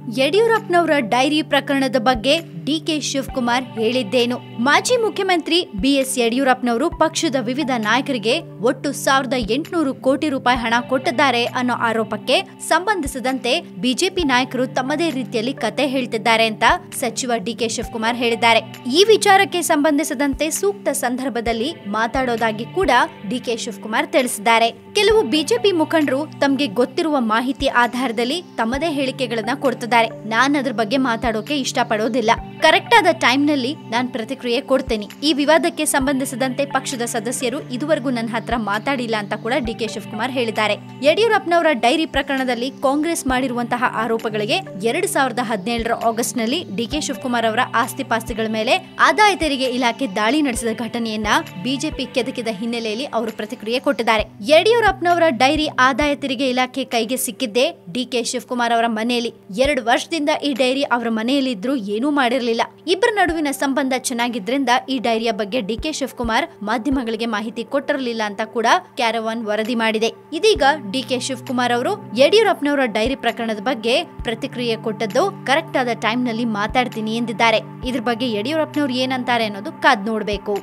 ಯಡಿಯೂರಪ್ಪನವರ ಡೈರಿ ಪ್ರಕರಣದ ಬಗ್ಗೆ ಡಿಕೆ ಶಿವಕುಮಾರ್ ಹೇಳಿದ್ದೇನು. ಮಾಜಿ ಮುಖ್ಯಮಂತ್ರಿ ಬಿಎಸ್ ಯಡಿಯೂರಪ್ಪನವರು ಪಕ್ಷದ ವಿವಿಧ ನಾಯಕರಿಗೆ ಒಟ್ಟು ಸಾವಿರದ ಎಂಟುನೂರು ಕೋಟಿ ರೂಪಾಯಿ ಹಣ ಕೊಟ್ಟಿದ್ದಾರೆ ಅನ್ನೋ ಆರೋಪಕ್ಕೆ ಸಂಬಂಧಿಸಿದಂತೆ ಬಿಜೆಪಿ ನಾಯಕರು ತಮ್ಮದೇ ರೀತಿಯಲ್ಲಿ ಕತೆ ಹೇಳ್ತಿದ್ದಾರೆ ಅಂತ ಸಚಿವ ಡಿಕೆ ಶಿವಕುಮಾರ್ ಹೇಳಿದ್ದಾರೆ. ಈ ವಿಚಾರಕ್ಕೆ ಸಂಬಂಧಿಸಿದಂತೆ ಸೂಕ್ತ ಸಂದರ್ಭದಲ್ಲಿ ಮಾತಾಡೋದಾಗಿ ಕೂಡ ಡಿಕೆ ಶಿವಕುಮಾರ್ ತಿಳಿಸಿದ್ದಾರೆ. ಕೆಲವು ಬಿಜೆಪಿ ಮುಖಂಡರು ತಮಗೆ ಗೊತ್ತಿರುವ ಮಾಹಿತಿ ಆಧಾರದಲ್ಲಿ ತಮ್ಮದೇ ಹೇಳಿಕೆಗಳನ್ನ ಕೊಡ್ತಿದ್ದಾರೆ ನಾನು ಅದ್ರ ಬಗ್ಗೆ ಮಾತಾಡೋಕೆ ಇಷ್ಟಪಡೋದಿಲ್ಲ. ಕರೆಕ್ಟ್ ಆದ ಟೈಮ್ನಲ್ಲಿ ನಾನ್ ಪ್ರತಿಕ್ರಿಯೆ ಕೊಡ್ತೇನೆ. ಈ ವಿವಾದಕ್ಕೆ ಸಂಬಂಧಿಸಿದಂತೆ ಪಕ್ಷದ ಸದಸ್ಯರು ಇದುವರೆಗೂ ನನ್ನ ಹತ್ರ ಮಾತಾಡಿಲ್ಲ ಅಂತ ಕೂಡ ಡಿಕೆ ಶಿವಕುಮಾರ್ ಹೇಳಿದ್ದಾರೆ. ಯಡಿಯೂರಪ್ಪನವರ ಡೈರಿ ಪ್ರಕರಣದಲ್ಲಿ ಕಾಂಗ್ರೆಸ್ ಮಾಡಿರುವಂತಹ ಆರೋಪಗಳಿಗೆ ಎರಡ್ ಸಾವಿರದ ಹದಿನೇಳರ ಆಗಸ್ಟ್ನಲ್ಲಿ ಡಿಕೆ ಶಿವಕುಮಾರ್ ಅವರ ಆಸ್ತಿ ಪಾಸ್ತಿಗಳ ಮೇಲೆ ಆದಾಯ ತೆರಿಗೆ ಇಲಾಖೆ ದಾಳಿ ನಡೆಸಿದ ಘಟನೆಯನ್ನ ಬಿಜೆಪಿ ಕೆದಕಿದ ಹಿನ್ನೆಲೆಯಲ್ಲಿ ಅವರು ಪ್ರತಿಕ್ರಿಯೆ ಕೊಟ್ಟಿದ್ದಾರೆ. ಯಡಿಯೂರಪ್ಪನವರ ಡೈರಿ ಆದಾಯ ತೆರಿಗೆ ಇಲಾಖೆ ಕೈಗೆ ಸಿಕ್ಕಿದ್ದೇ ಡಿಕೆ ಶಿವಕುಮಾರ್ ಅವರ ಮನೆಯಲ್ಲಿ ಎರಡು ವರ್ಷದಿಂದ ಈ ಡೈರಿ ಅವರ ಮನೆಯಲ್ಲಿ ಇದ್ರೂ ಏನೂ ಮಾಡಿರಲಿಲ್ಲ. ಇಬ್ಬರ ನಡುವಿನ ಸಂಬಂಧ ಚೆನ್ನಾಗಿದ್ರಿಂದ ಈ ಡೈರಿಯ ಬಗ್ಗೆ ಡಿ ಕೆ ಶಿವಕುಮಾರ್ ಮಾಧ್ಯಮಗಳಿಗೆ ಮಾಹಿತಿ ಕೊಟ್ಟಿರಲಿಲ್ಲ ಅಂತ ಕೂಡ ಕ್ಯಾರವಾನ್ ವರದಿ ಮಾಡಿದೆ. ಇದೀಗ ಡಿಕೆ ಶಿವಕುಮಾರ್ ಅವರು ಯಡಿಯೂರಪ್ಪನವರ ಡೈರಿ ಪ್ರಕರಣದ ಬಗ್ಗೆ ಪ್ರತಿಕ್ರಿಯೆ ಕೊಟ್ಟದ್ದು ಕರೆಕ್ಟ್ ಆದ ಟೈಮ್ ಮಾತಾಡ್ತೀನಿ ಎಂದಿದ್ದಾರೆ. ಇದ್ರ ಬಗ್ಗೆ ಯಡಿಯೂರಪ್ಪನವ್ರು ಏನಂತಾರೆ ಅನ್ನೋದು ಕಾದ್ ನೋಡ್ಬೇಕು.